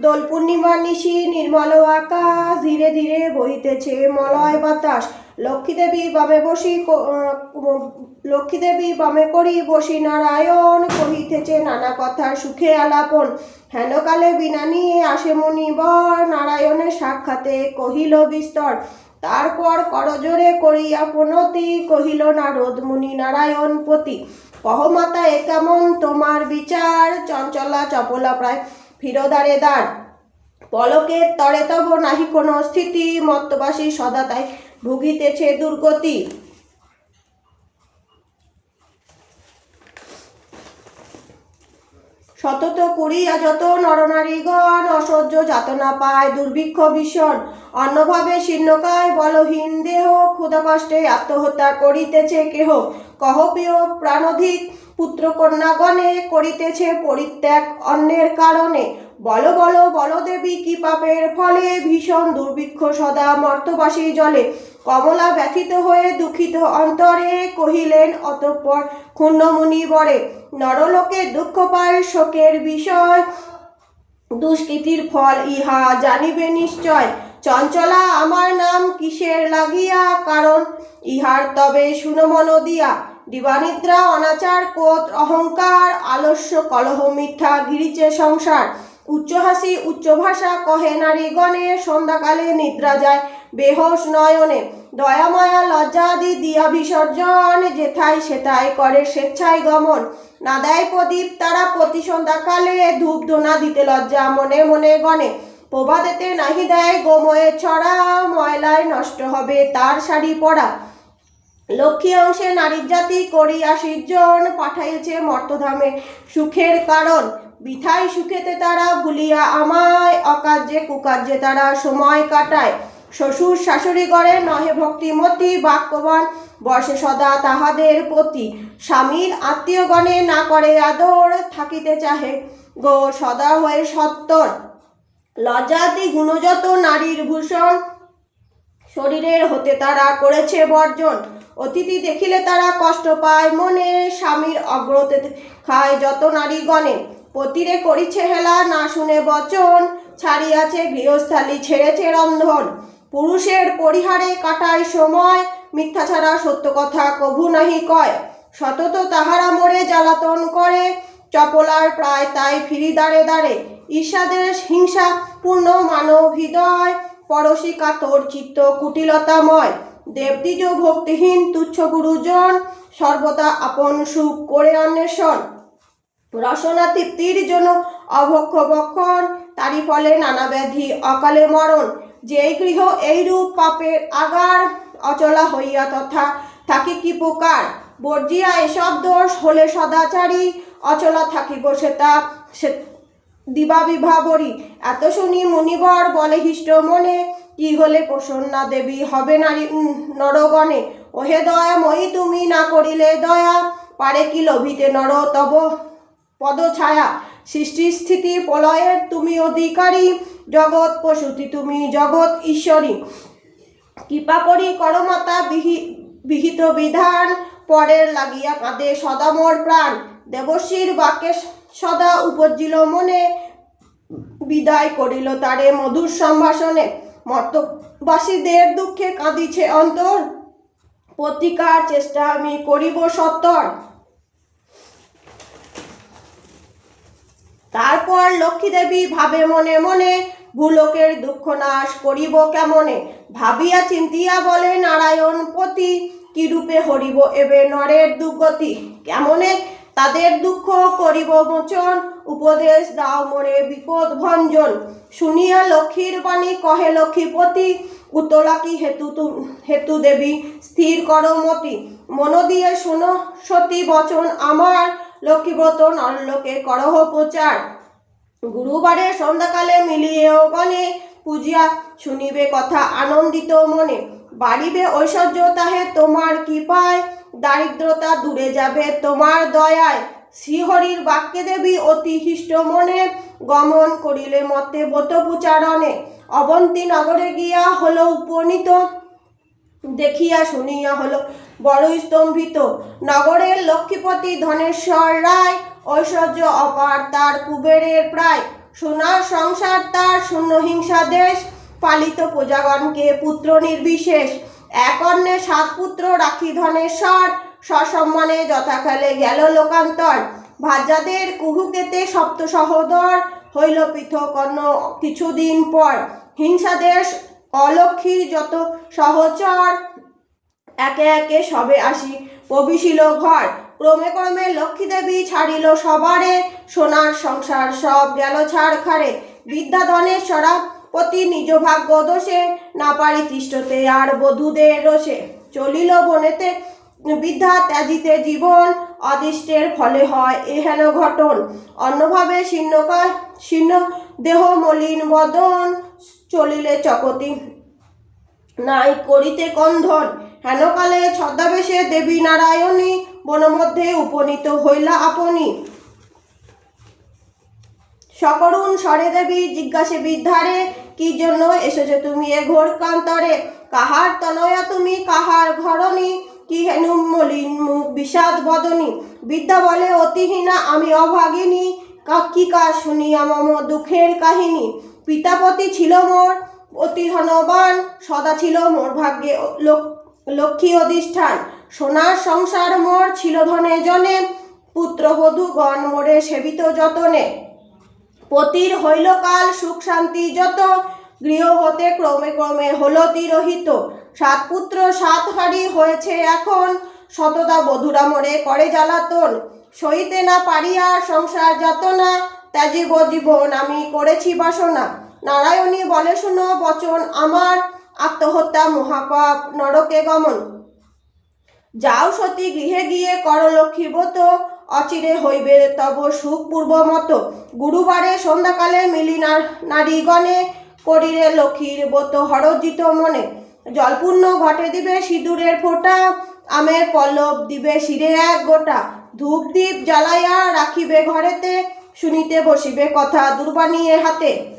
দোল পূর্ণিমা নিশি নির্মল আকাশ ধীরে ধীরে বহিতেছে মলয় বাতাস। লক্ষ্মী দেবী বামে বসি ক- লক্ষ্মী দেবী বামে করি বসি নারায়ণ কহিতেছে নানা কথা সুখে আলাপন। হেনকালে বিনা নিয়ে আসে মণিবর নারায়ণের সাক্ষাতে কহিল বিস্তর। তারপর করজোরে করিয়া প্রণতি কহিল নারদ মুনি নারায়ণ পতি। কহমাতা এ কেমন তোমার বিচার? চঞ্চলা চপলা প্রায় ফিরোদারে দ্বার পলকের তরে তব নাহি কোনো স্থিতি, মত্তবাসী সদা তাই ভুগিতেছে দুর্গতি। সতত করিয়া যত নরনারীগণ অসহ্য যাতনা পায়, দুর্ভিক্ষ ভীষণ। অন্নভাবে শীর্ণকায় বলহীন দেহ ক্ষুধা কষ্টে আত্মহত্যা করিতেছে কেহ। কহ প্রিয় প্রাণধিক পুত্র কন্যাগণে করিতেছে পরিত্যাগ অন্যের কারণে। বল বল, বলদেবী কি পাপের ফলে ভীষণ দুর্ভিক্ষ সদা মর্তবাসী জলে। কমলা ব্যথিত হয়ে দুঃখিত অন্তরে কহিলেন অতঃপর ক্ষুণ্ণমুনি বরে, নরলোকে দুঃখ পায় শোকের বিষয়। দুষ্কৃতির ফল ইহা জানিবে নিশ্চয়। চঞ্চলা, আমার নাম কিসের লাগিয়া? কারণ ইহার তবে সুনমন দিয়া। দিবানিদ্রা, অনাচার কোত অহংকার, আলস্য, কলহ, মিথ্যা গিরিচে সংসার। উচ্চ হাসি উচ্চ ভাষা কহে নারীগণে সন্ধ্যাকালে নিদ্রা যায় বেহোশ নয়নে। দয়া মায়া লজ্জাদি দিয়া বিসর্জন যেথায় সেথায় করে স্বেচ্ছায় গমন। না দেয় প্রদীপ, তারা প্রতি সন্ধ্যাকালে ধূপ ধোনা দিতে লজ্জা মনে মনে গণে। প্রভাদেতে নাহি দেয় গোময়ে ছড়া, ময়লায় নষ্ট হবে তার শাড়ি পরা। লক্ষ্মী অংশে নারীর জাতি করিয়া সৃজন পাঠাইছে মর্তধামে সুখের কারণ। বিথাই সুখেতে তারা ভুলিয়া আমায়, অকার্যে কুকার্যে তারা সময় কাটায়। শ্বশুর শাশুড়ি গড়ে নহে ভক্তিমতী বাক্যবান বসে সদা তাহাদের প্রতি স্বামীর আত্মীয়গণে না করে আদর থাকিতে চাহে গো সদা হয়ে সত্তর। লজ্জাতি গুণযত নারীর ভূষণ। শরীরের হতে তারা করেছে বর্জন। অতিথি দেখিলে তারা কষ্ট পায়। মনে স্বামীর অগ্রতে খায় যত নারীগণে। পতিরে করিছে হেলা, না শুনে বচন। ছাড়িয়াছে গৃহস্থালী, ছেড়েছে রন্ধন। পুরুষের পরিহারে কাটায় সময়। মিথ্যা ছাড়া সত্য কথা কভু নাহি কয়। সতত তাহারা মোড়ে জ্বালাতন করে। চপলার প্রায় তাই ফিরি দাঁড়ে দাঁড়ে ঈর্ষাদের হিংসা, পূর্ণ মানব হৃদয় পরশী কাতর চিত্ত কুটিলতাময়। দেবদ্বিজ ভক্তিহীন তুচ্ছ গুরুজন, সর্বদা আপন সুখ করে অন্বেষণ। রসনা তৃপ্তির জন্য অভক্ষ বক্ষণ, তারই ফলে নানা ব্যাধি অকালে মরণ। যেই গৃহ এইরূপ পাপের আগার, অচলা হইয়া তথা থাকি কি প্রকার? বর্জিয়া এসব দোষ হলে সদাচারী, অচলা থাকিব সেটা সে দিবা বিভাবরী এত শুনি মুনিবর বলে হিষ্ট মনে, কি হলে প্রসন্না দেবী হবে নারী নরগণে। ওহে দয়া মই তুমি না করিলে দয়া, পারে কি লোভিতে নর, তব পদ ছায়া সৃষ্টি স্থিতি প্রলয়ের তুমি অধিকারী, জগৎ পশুতি তুমি জগৎ ঈশ্বরী। কৃপা করি করমাতা বিহি বিহিত বিধান, পরের লাগিয়া কাঁদে সদামর প্রাণ। দেবশ্রীর বাক্যে সদা উপজিল মনে। বিদায় করিল তারে মধুর সম্ভাষণে। মর্তবাসীদের দুঃখে কাঁদিছে অন্তর। প্রতিকার চেষ্টা আমি করিব সত্তর। তারপর লক্ষ্মী দেবী ভাবে মনে মনে, ভূলোকের দুঃখ নাশ করিব কেমনে? ভাবিয়া চিন্তিয়া বলে, নারায়ণ পতি কি রূপে হরিব এবে নরের দুর্গতি? কেমনে তাদের দুঃখ করিব মোচন উপদেশ দাও মোরে বিপদ ভঞ্জন। শুনিয়া লক্ষ্মীর বাণী কহে লক্ষ্মীপতি, উতলা কি হেতু হেতু দেবী, স্থির করমতি মন দিয়ে শোনো সতী বচন আমার, লক্ষ্মীব্রত নরলোকে করহ প্রচার। গুরুবারে সন্ধ্যাকালে মিলিয়েও গণে পূজিয়া শুনিবে কথা আনন্দিত মনে। বাড়িবে ঐশ্বর্য তাহে তোমার কি পায় দারিদ্রতা দূরে যাবে। তোমার দয়ায় শ্রীহরির বাক্যে দেবী অতি হিষ্ট মনে গমন করিলে মতে ব্রত প্রচারণে অবন্তী নগরে গিয়া হলো উপনীত। দেখিয়া শুনিয়া হলো বড়ই স্তম্ভিত। নগরের লক্ষ্মীপতি ধনেশ্বর রায় ঐশ্বর্য অপার তার কুবেরের প্রায়। সোনার সংসার তার শূন্য হিংসা দেশ। পালিত প্রজাগণকে পুত্র নির্বিশেষ। এক অন্যে সাত পুত্র রাখি ধনেশ্বর, সসম্মানে যথাকালে গেল লোকান্তর। ভাজাদের কুহুকেতে সপ্ত সহোদর হইল পৃথক অন্য কিছুদিন পর। হিংসা দেশ অলক্ষীর যত সহচর, একে একে সবে আসি প্রবিশিল ঘর। ক্রমে ক্রমে লক্ষ্মী দেবী ছাড়িল সবারে, সোনার সংসার সব গেল ছাড় খারে বিদ্যাধনের সরাপতি নিজ ভাগ্য দোষে না পারি তিষ্ঠতে আর বধূদের রোষে। চলিল বনেতে, বিদ্যা ত্যাজিতে জীবন, অদিষ্টের ফলে হয় এহেন ঘটন। অন্যভাবে শীর্ণকায় শীর্ণ দেহ মলিন বদন চলিলে চকতি নাই করিতে কন্ধন। হেনকালে ছদ্মাবেশে দেবী নারায়ণী বনমধ্যে উপনীত হইলা আপনি। সকরুণ স্বরে দেবী জিজ্ঞাসে বিদ্ধারে, কি জন্য এসেছ তুমি এ ঘোর কান্তরে কাহার তনয়া তুমি? কাহার ঘরণী? কি হেনু মলিন মুখ বিষাদ বদনী? বিদ্যা বলে, অতিহীনা, আমি অভাগিনী। কা, কি শুনিয়া মম দুঃখের কাহিনী? পিতাপতি ছিল মোর অতি ধনবান, সদা ছিল মোর ভাগ্যে লক্ষ্মী অধিষ্ঠান। সোনার সংসার মোর ছিল ধনে জনে পুত্রবধূ গণ মোরে সেবিত যতনে। পতির হইল কাল সুখ শান্তি যত, গৃহ হতে ক্রমে ক্রমে হলো তিরোহিত সাত পুত্র, সাত হাড়ি হয়েছে এখন শতদা বধুরা মোরে করে জ্বালাতন। সইতে না পারিয়া সংসার যাতনা, ত্যাজিব জীবন আমি করেছি বাসনা। নারায়ণী বলে শুনো, বচন আমার, আত্মহত্যা মহাপাপ নরকে গমন। যাও সতী গৃহে গিয়ে করলক্ষ্মী ব্রত অচিরে হইবে তব সুখ পূর্ব মতো। গুরুবারে সন্ধ্যাকালে মিলি না- নারীগণে করিরে লক্ষ্মীর ব্রত হরজিত মনে। জলপূর্ণ ঘটে দিবে সিঁদুরের ফোঁটা, আমের পল্লব দিবে শিরে এক গোটা। ধূপ দীপ জ্বালাইয়া রাখিবে ঘরেতে, শুনিতে বসিবে কথা দুর্বাণীয়ে হাতে।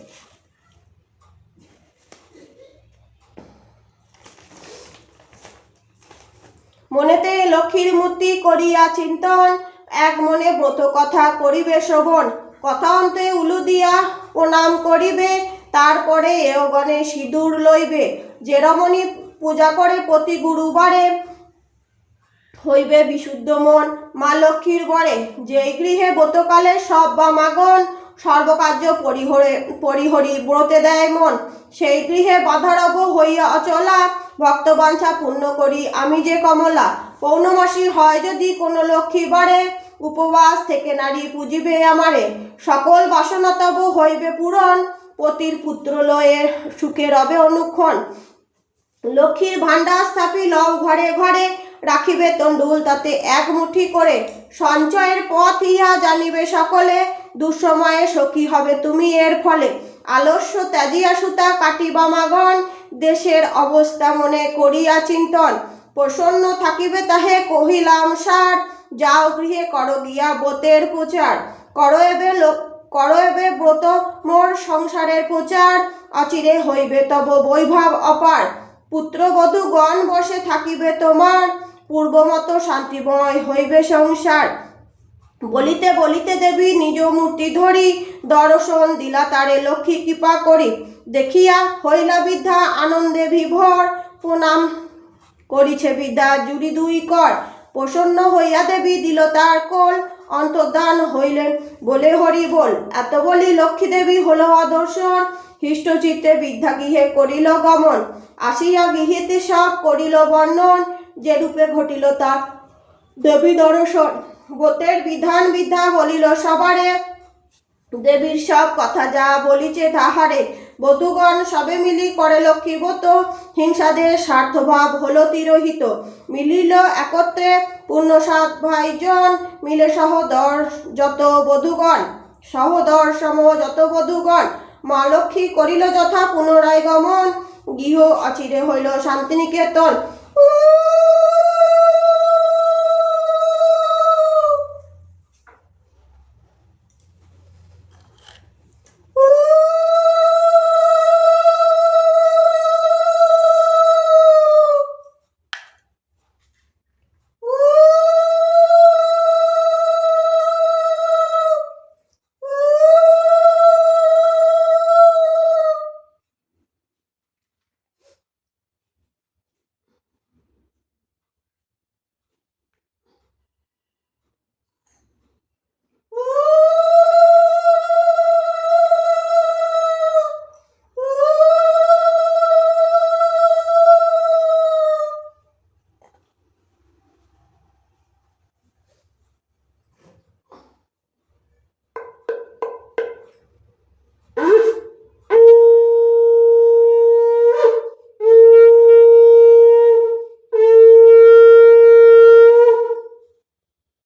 মনেতে লক্ষ্মীর মূর্তি করিয়া চিন্তন এক মনে ব্রত কথা করিবে শ্রবণ, কথা অন্তে উলু দিয়া প্রণাম করিবে, তারপরে এও গণে সিঁদুর লইবে। যেরমণি পূজা করে প্রতি গুরুবারে, হইবে বিশুদ্ধ মন। মা লক্ষ্মীর বরে যেই গৃহে ব্রতকালে সব বা মাগন, সর্বকার্য পরিহরে, পরিহরি ব্রতে দেয় মন। সেই গৃহে বাধারব হইয়া অচলা ভক্তবাঞ্ছা পূর্ণ করি আমি যে কমলা। পৌর্ণমাসী হয় যদি কোনো লক্ষ্মী বারে, উপবাস থেকে নারী পুজিবে আমারে। সকল বাসনা তব হইবে পূরণ, পতির পুত্র লয়ের সুখে রবে অনুক্ষণ। লক্ষ্মীর ভাণ্ডার স্থাপি লও ঘরে ঘরে, রাখিবে তণ্ডুল তাতে এক মুঠি করে। সঞ্চয়ের পথ ইহা জানিবে সকলে, দুঃসময়ে সখী হবে তুমি এর ফলে। আলস্য ত্যাজিয়া সুতা কাটিবা মাগন, দেশের অবস্থা মনে করিয়া চিন্তন। প্রসন্ন থাকিবে তাহে কহিলাম, সার, যাও গৃহে কর গিয়া বোতের প্রচার। কর এবে লোক কর এবে ব্রত, মোর সংসারের প্রচার। অচিরে হইবে তব বৈভব অপার। পুত্রবধূ গণ বসে থাকিবে তোমার। পূর্বমত শান্তিময় হইবে সংসার। বলিতে বলিতে দেবী নিজ মূর্তি ধরি, দর্শন দিলা তারে লক্ষ্মী কৃপা করি। দেখিয়া হইলা বিদ্যা আনন্দে বিভর। প্রণাম করিছে বিদ্যা জুড়ি দুই কর। প্রসন্ন হইয়া দেবী দিল তার কোল, অন্তর্ধান হইলেন। বলে হরি বল, এত বলি লক্ষ্মী দেবী হলো অদর্শন। হৃষ্টচিত্তে বিদ্যা গৃহে করিল গমন। আসিয়া গৃহেতে সব করিল বর্ণন যে রূপে ঘটিল তার দেবী দর্শন গোতের বিধান বিদ্যা বলিল সবারে। দেবীর সব কথা যা বলিছে তাহারে। বধূগণ সবে মিলি করে লক্ষ্মী ব্রত, হিংসাদের স্বার্থভাব হল তিরোহিত। মিলিল একত্রে পূর্ণ সাত ভাইজন, মিলে সহদর যত বধূগণ। সহদর সম যত বধূগণ। মা লক্ষ্মী করিল যথা পুনরায় গমন। গৃহ অচিরে হইল শান্তিনিকেতন।